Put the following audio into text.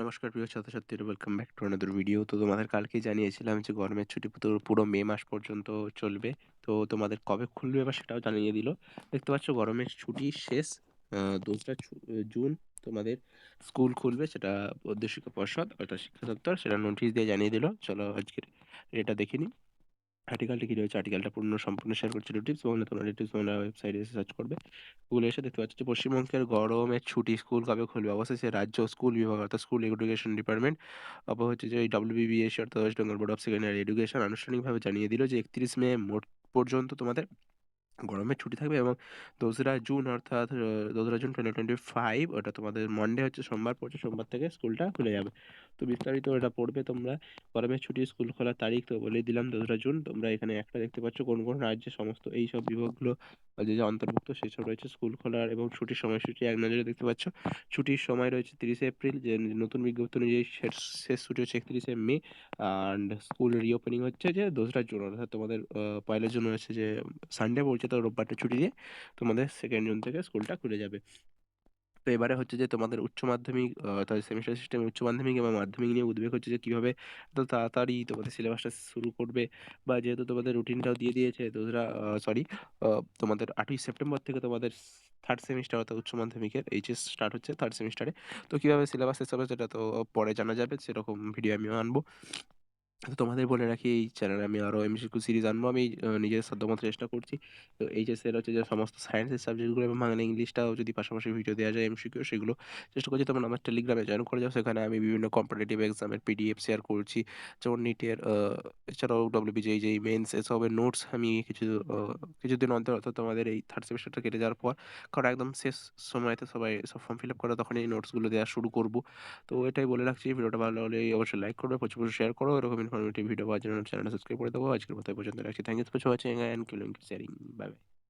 নমস্কার প্রিয় ছাত্রছাত্রীরা welcome back to another video তো তোমাদের কালকেই জানিয়েছিলাম যে গরমের ছুটি, তো পুরো মে মাস পর্যন্ত চলবে। তো তোমাদের কবে খুলবে বা সেটাও জানিয়ে দিল। দেখতে পাচ্ছ গরমের ছুটি শেষ দোসরা জুন তোমাদের স্কুল খুলবে, সেটা শিক্ষা পর্ষদ অর্থাৎ শিক্ষা দপ্তর সেটা নোটিশ দিয়ে জানিয়ে দিল। চলো আজকের এটা দেখিনি আর্টিকেলটা কী রয়েছে? আর্টিকেলটা পূর্ণ সম্পূর্ণ শেয়ার করছে টিপস বাংলা নতুন টিপস বাংলা ওয়েবসাইটে এসে সার্চ করবে। গুগলে এসে দেখতে পাচ্ছ যে পশ্চিমবঙ্গের গরমের ছুটি স্কুল কবে খুলবে? অবশ্যই সে রাজ্য স্কুল বিভাগ, অর্থাৎ স্কুল এডুকেশন ডিপার্টমেন্ট অপর হচ্ছে যে ওই ডাব্লিউবিবিএস অর্থাৎ west Bengal board of secondary education আনুষ্ঠানিকভাবে জানিয়ে দিল যে একত্রিশ মে মোট পর্যন্ত তোমাদের গরমের ছুটি থাকবে এবং দোসরা জুন অর্থাৎ দোসরা জুন টোয়েন্টি টোয়েন্টি ফাইভ ওটা তোমাদের মনডে হচ্ছে সোমবার পড়ছে সোমবার থেকে স্কুলটা খুলে যাবে। তো বিস্তারিত ওটা পড়বে তোমরা। গরমের ছুটি, স্কুল খোলার তারিখ তো বলেই দিলাম, দোসরা জুন। তোমরা এখানে একটা দেখতে পাচ্ছ কোন কোন রাজ্যে সমস্ত এই সব বিভাগগুলো যে যে অন্তর্ভুক্ত সেসব রয়েছে স্কুল খোলার এবং ছুটির সময়সূচি এক নজরে দেখতে পাচ্ছ। ছুটির সময় রয়েছে তিরিশে এপ্রিল, যে নতুন বিজ্ঞপ্তি অনুযায়ী শেষ ছুটি হচ্ছে একত্রিশে মে অ্যান্ড স্কুল রিওপেনিং হচ্ছে যে, দোসরা জুন। অর্থাৎ তোমাদের পয়লা জুন হচ্ছে যে সানডে পড়ছে তো রোববারটা ছুটি দিয়ে তোমাদের সেকেন্ড জুন থেকে স্কুলটা খুলে যাবে। তো এবারে হচ্ছে যে তোমাদের উচ্চ মাধ্যমিক অর্থাৎ সেমিস্টার সিস্টেমে উচ্চ মাধ্যমিক এবং মাধ্যমিক নিয়ে উদ্বেগ হচ্ছে যে কীভাবে এত তাড়াতাড়ি তোমাদের সিলেবাসটা শুরু করবে। বা যেহেতু তোমাদের রুটিনটাও দিয়ে দিয়েছে দোসরা সরি তোমাদের আটই সেপ্টেম্বর থেকে তোমাদের থার্ড সেমিস্টার অর্থাৎ উচ্চ মাধ্যমিকের এইচএস স্টার্ট হচ্ছে থার্ড সেমিস্টারে তো কীভাবে সিলেবাস শেষ হবে সেটা তো পরে জানা যাবে, সেরকম ভিডিও আমিও আনব। তো তোমাদের বলে রাখি, এই চ্যানেলে আমি আরও এমসিকিউ সিরিজ আনব। আমি নিজের সাধ্যমতো চেষ্টা করছি। তো এইচএসের হচ্ছে যে সমস্ত সায়েন্সের সাবজেক্টগুলো এবং বাংলা ইংলিশটাও যদি পাশাপাশি ভিডিও দেওয়া যায় এমসিকিউ সেগুলো চেষ্টা করছি। তোমরা আমার টেলিগ্রামে জয়েন করে যাও। সেখানে আমি বিভিন্ন কম্পিটিটিভ এক্সামের পিডিএফ শেয়ার করছি। যেমন নিটের এছাড়াও ডব্লিউবিজেই যেই মেন্স এসবের নোটস আমি কিছু কিছুদিন অন্তর অর্থাৎ তোমাদের এই থার্ড সেমিস্টারটা কেটে যাওয়ার পর, কারণ একদম শেষ সময়তে সবাই সব ফর্ম ফিল আপ করে তখন এই নোটসগুলো দেওয়া শুরু করব। তো এটাই বলে রাখছি। ভিডিওটা ভালো হলে অবশ্যই লাইক করবে, প্রচুর প্রচুর শেয়ার করো। এরকম ইনফরমেটিভ ভিডিও পাওয়ার জন্য চ্যানেলটা সাবস্ক্রাইব করে দেবো। আজকের মতো পর্যন্ত রাখছি। Thank you for watching and killing sharing bye